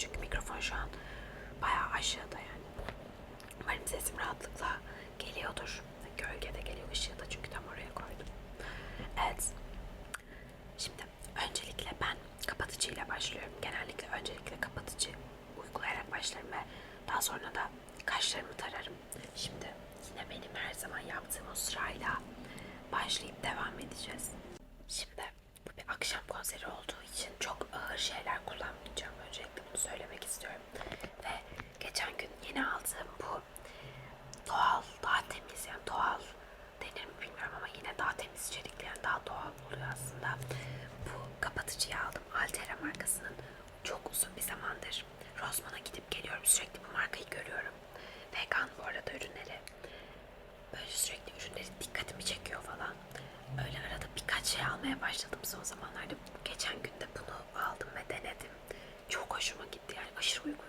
çünkü mikrofon şu an bayağı aşağıda yani. Umarım sesim rahatlıkla geliyordur. Gölgede geliyor ışığı da çünkü tam oraya koydum. Evet. Şimdi öncelikle ben kapatıcıyla başlıyorum. Genellikle öncelikle kapatıcı uygulayarak başlarım ve daha sonra da kaşlarımı tararım. Şimdi yine benim her zaman yaptığım o sırayla başlayıp devam edeceğiz. şey almaya başladım son zamanlarda. Geçen gün de bunu aldım ve denedim. Çok hoşuma gitti yani aşırı uygun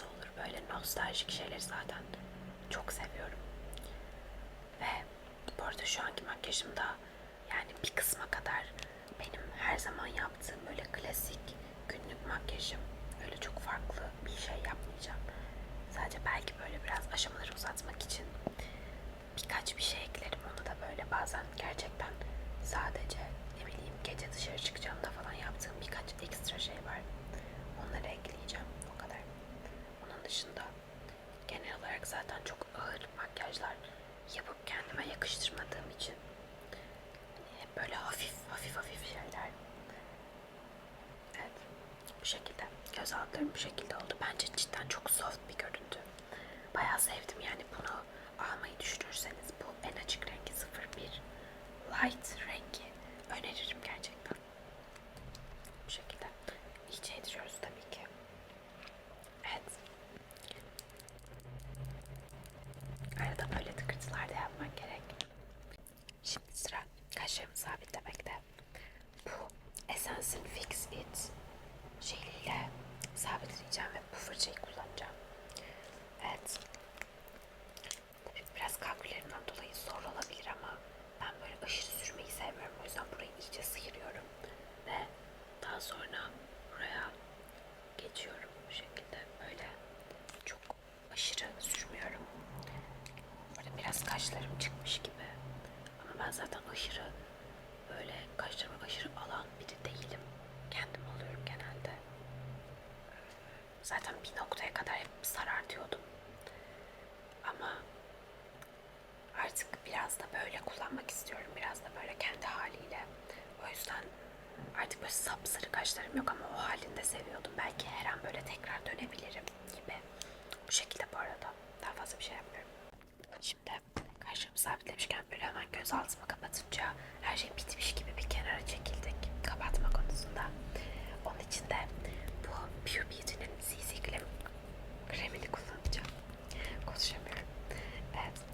nasıl olur böyle nostaljik şeyleri zaten çok seviyorum. Ve bu arada şu anki makyajım da yani bir kısma kadar benim her zaman yaptığım böyle klasik günlük makyajım. Öyle çok farklı bir şey yapmayacağım. Sadece belki böyle biraz aşamaları uzatmak için birkaç bir şey eklerim. Onu da böyle bazen gerçekten sadece ne bileyim gece dışarı çıkacağımda falan yaptığım birkaç ekstra şey var. Onları ekleyeceğim dışında genel olarak zaten çok ağır makyajlar yapıp kendime yakıştırmadığım için hani hep böyle hafif hafif hafif şeyler. Evet bu şekilde göz altlarım bu şekilde oldu. Bence cidden çok soft bir görüntü. Bayağı sevdim yani bunu almayı düşünürseniz bu en açık rengi 01 light rengi öneririm gerçekten. seviyordum. Belki her an böyle tekrar dönebilirim gibi. Bu şekilde bu arada. Daha fazla bir şey yapmıyorum. Şimdi karşımı sabitlemişken böyle hemen göz altımı kapatınca her şey bitmiş gibi bir kenara çekildik. Kapatma konusunda. Onun için de bu Pure Beauty'nin CC krem, kremini kullanacağım. Konuşamıyorum. Evet.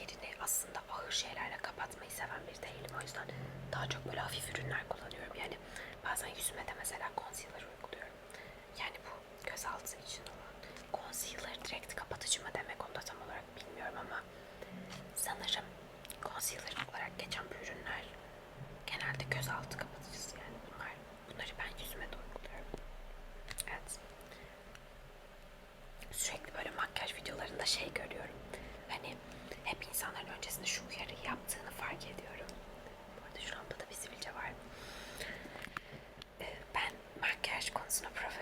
yerini aslında ağır şeylerle kapatmayı seven biri değilim. O yüzden daha çok böyle hafif ürünler kullanıyorum. Yani bazen yüzüme de mesela concealer uyguluyorum. Yani bu göz altı için olan concealer direkt kapatıcı mı demek onu da tam olarak bilmiyorum ama sanırım concealer olarak geçen bu ürünler genelde göz altı kapatıcısı yani bunlar. Bunları ben yüzüme de uyguluyorum. Evet. Sürekli böyle makyaj videolarında şey görüyorum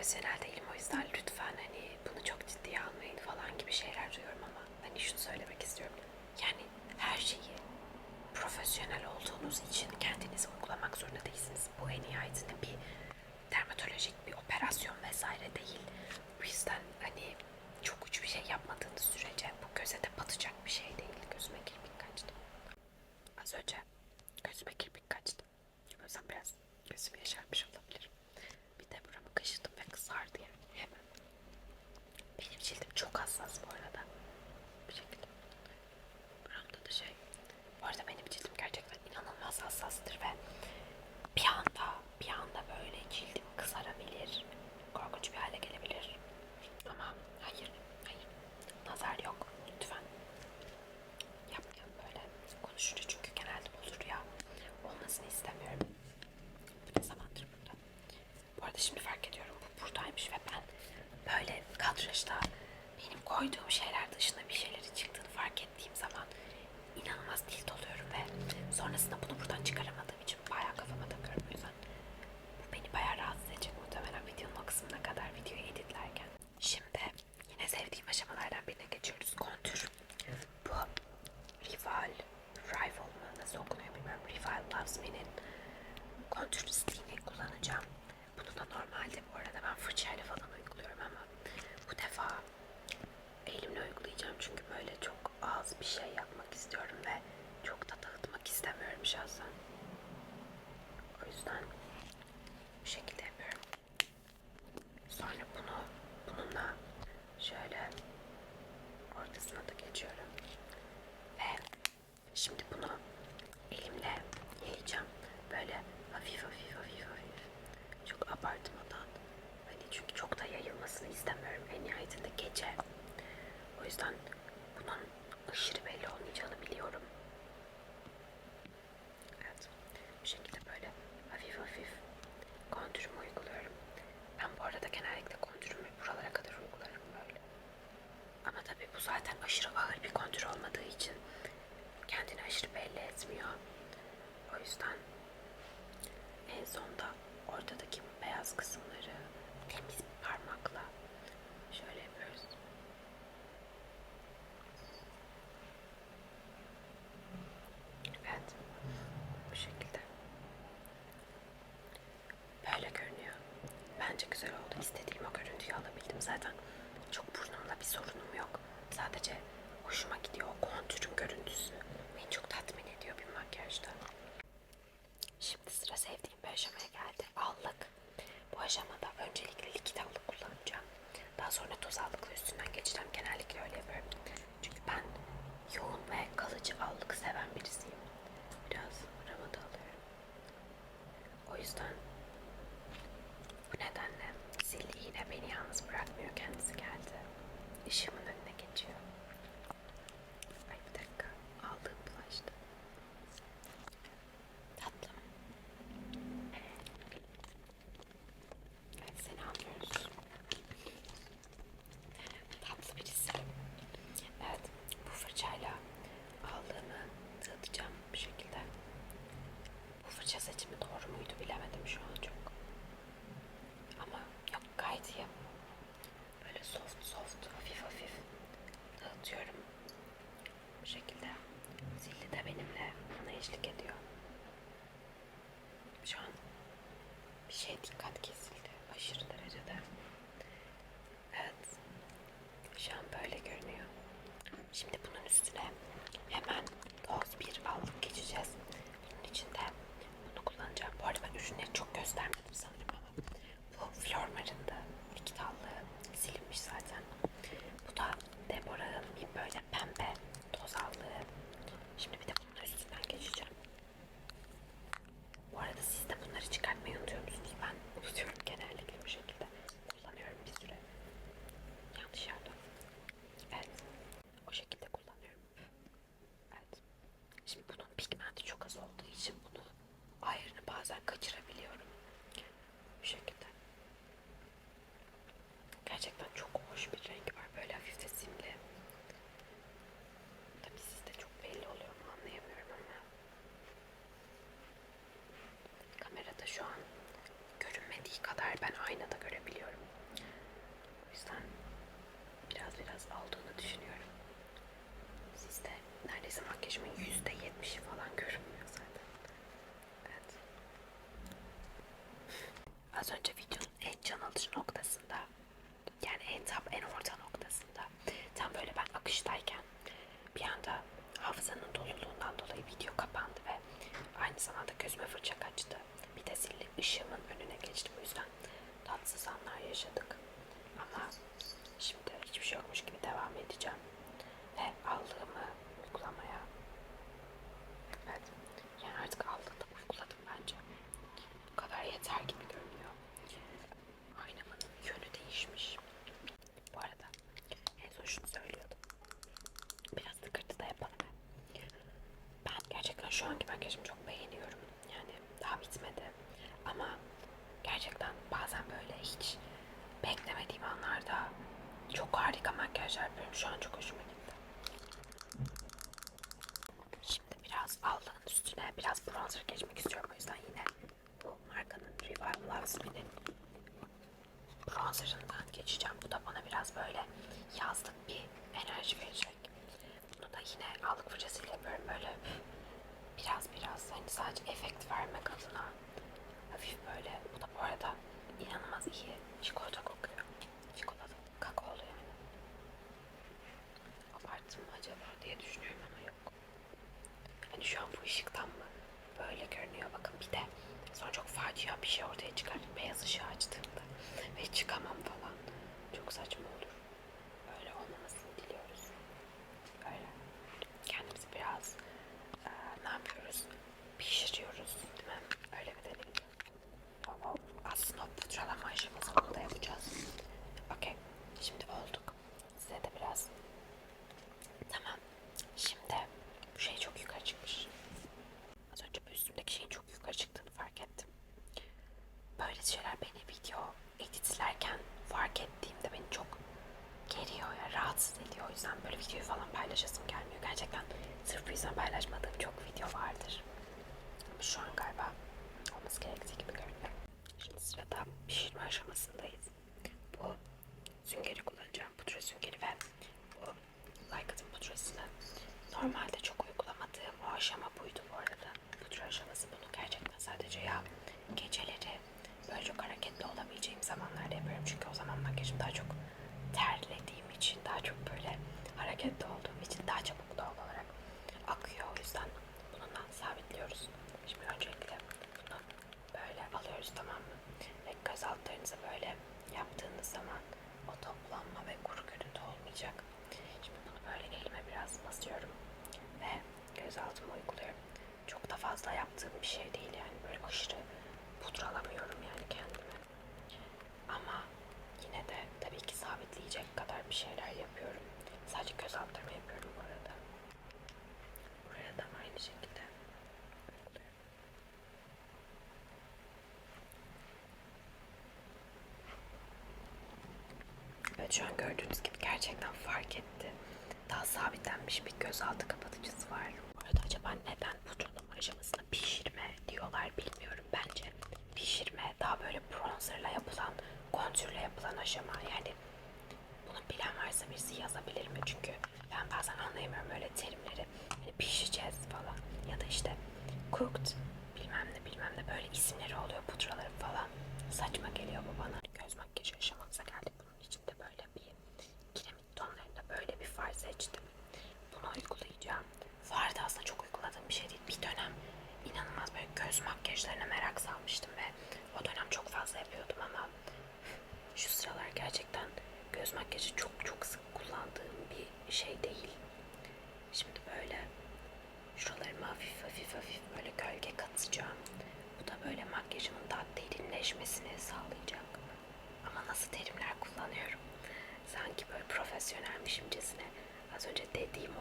será resminin kontür stiğini kullanacağım. Bunu da normalde bu arada ben fırçayla falan uyguluyorum ama bu defa elimle uygulayacağım çünkü böyle çok az bir şey yapmak istiyorum ve çok da dağıtmak istemiyorum şahsen. bunun aşırı belli olmayacağını biliyorum. Evet. Bu şekilde böyle hafif hafif kontürümü uyguluyorum. Ben bu arada genellikle kontürümü buralara kadar uygularım böyle. Ama tabii bu zaten aşırı ağır bir kontür olmadığı için kendini aşırı belli etmiyor. O yüzden en sonda ortadaki beyaz kısımları Şimdi bunun üstüne hemen toz bir allık geçeceğiz. Bunun için de bunu kullanacağım. Bu arada ben ürünleri çok göstermedim sanırım ama bu Flormar'ın da likit allığı silinmiş zaten. Bu da Deborah'ın bir böyle pembe toz allığı. Şimdi bir de bunun üstünden geçeceğim. Bu arada siz de bunları çıkartmayı unutuyor musunuz? Ben unutuyorum genellikle bu şekilde. Kullanıyorum bir süre. Yanlış yerde. Evet. O şekilde kullanıyorum. Evet. Şimdi bunun pigmenti çok az olduğu için bunu ayrını bazen kaçırabiliyorum. Bu şekilde. Gerçekten çok hoş bir renk var. Böyle hafif de simli. Tabii sizde çok belli oluyor mu anlayamıyorum ama kamerada şu an görünmediği kadar ben aynada görebiliyorum. O yüzden biraz biraz aldığını düşünüyorum. Sizde neredeyse makyajımın yüzde yetmişi falan görünmüyor zaten. Evet. Az önce videonun en can alıcı noktasında yani en tam en orta noktasında tam böyle ben akıştayken bir anda hafızanın doluluğundan dolayı video kapandı ve aynı zamanda gözüme fırça kaçtı. Bir de zilli ışığımın önüne geçtim. O yüzden tatsız anlar yaşadık. Ama şimdi hiçbir şey yokmuş gibi devam edeceğim. Ve aldığımı uygulamaya evet yani artık aldığımda uyguladım bence. Bu kadar yeter gibi görünüyor. Aynamın yönü değişmiş. Bu arada en son şunu söylüyordum. Biraz tıkırtı da yapalım. Ben gerçekten şu anki makyajımı çok beğeniyorum. Yani daha bitmedi. Ama gerçekten bazen böyle hiç beklemediğim anlarda çok harika makyajlar yapıyorum. Şu an çok hoşuma gitti. Şimdi biraz allığın üstüne biraz bronzer geçmek istiyorum. O yüzden yine bu markanın Revive Love Spin'in bronzerından geçeceğim. Bu da bana biraz böyle yazlık bir enerji verecek. Bunu da yine allık fırçasıyla yapıyorum böyle biraz biraz hani sadece efekt vermek adına hafif böyle. Bu da bu arada inanılmaz iyi çikolata kokuyor. Çikolata kakaolu yani. Abarttım mı acaba diye düşünüyorum ama yok. Hani şu an bu ışıktan mı böyle görünüyor bakın bir de sonra çok facia bir şey ortaya çıkar beyaz ışığı açtığımda. Ve çıkamam falan. Çok saçma olur böyle olmamasını diliyoruz böyle kendimizi biraz eee, ne yapıyoruz pişiriyoruz değil mi öyle mi deniliyor o, o, aslında o pudralama aşamasını da yapacağız okey şimdi olduk size de biraz Tamam. Şimdi bu şey çok yukarı çıkmış. Az önce bu üstümdeki şeyin çok yukarı çıktığını fark ettim. Böyle şeyler beni video editlerken fark ettiğimde beni çok geriyor ya rahatsız ediyor. O yüzden böyle videoyu falan paylaşasım gelmiyor. Gerçekten sırf bu yüzden paylaşmadığım çok video vardır. Şu an galiba olması gerektiği gibi görünüyor. Şimdi sırada pişirme aşamasındayız. Bu süngeri kullanacağım. Pudra süngeri ve bu Lycat'ın pudrasını. Normalde çok uygulamadığım o aşama buydu bu arada. Pudra aşaması bunu gerçekten sadece ya geceleri böyle çok hareketli olamayacağım zamanlarda yapıyorum. Çünkü o zaman makyajım daha çok yaptığınız zaman o toplanma ve kuru görüntü olmayacak. Şimdi bunu böyle elime biraz basıyorum ve gözaltıma uyguluyorum. Çok da fazla yaptığım bir şey değil yani böyle aşırı pudralamıyorum yani kendimi. Ama yine de tabii ki sabitleyecek kadar bir şeyler yapıyorum. Sadece göz altlarımı gerçekten fark etti. Daha sabitlenmiş bir gözaltı kapatıcısı var. Bu arada acaba neden pudrolama aşamasına pişirme diyorlar bilmiyorum. Bence pişirme daha böyle bronzerla yapılan, kontürle yapılan aşama.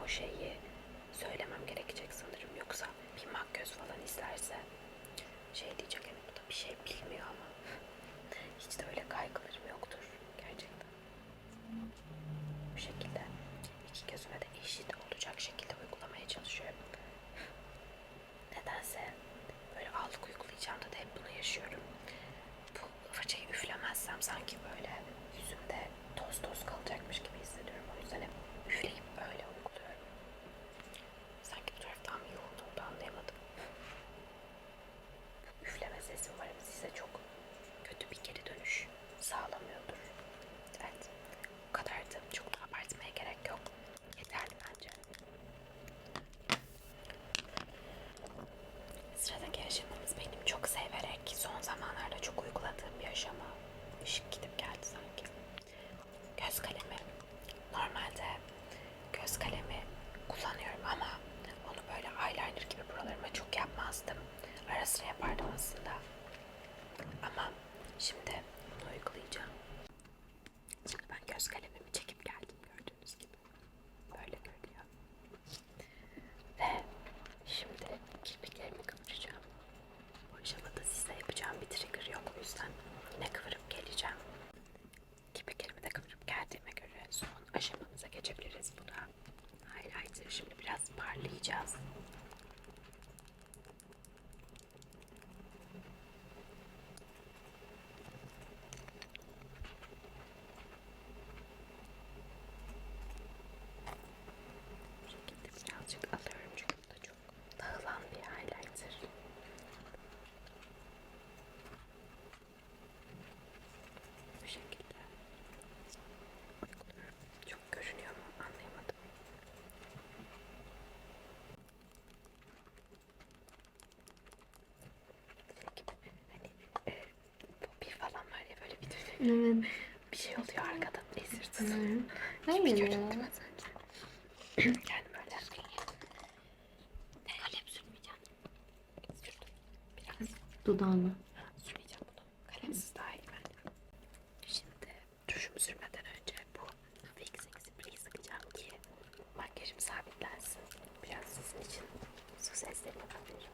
我谁也 Evet. Bir şey oluyor arkada. Ezirsiz. Evet. Kim video çekti ben sanki? yani böyle. Ben kalem sürmeyeceğim. Sürdüm. Biraz. Dudağını. Sürmeyeceğim bunu. Kalemsiz daha iyi. Şimdi tuşumu sürmeden önce bu fix sıkacağım ki makyajım sabitlensin. Biraz sizin için su sesleri yapabilirim.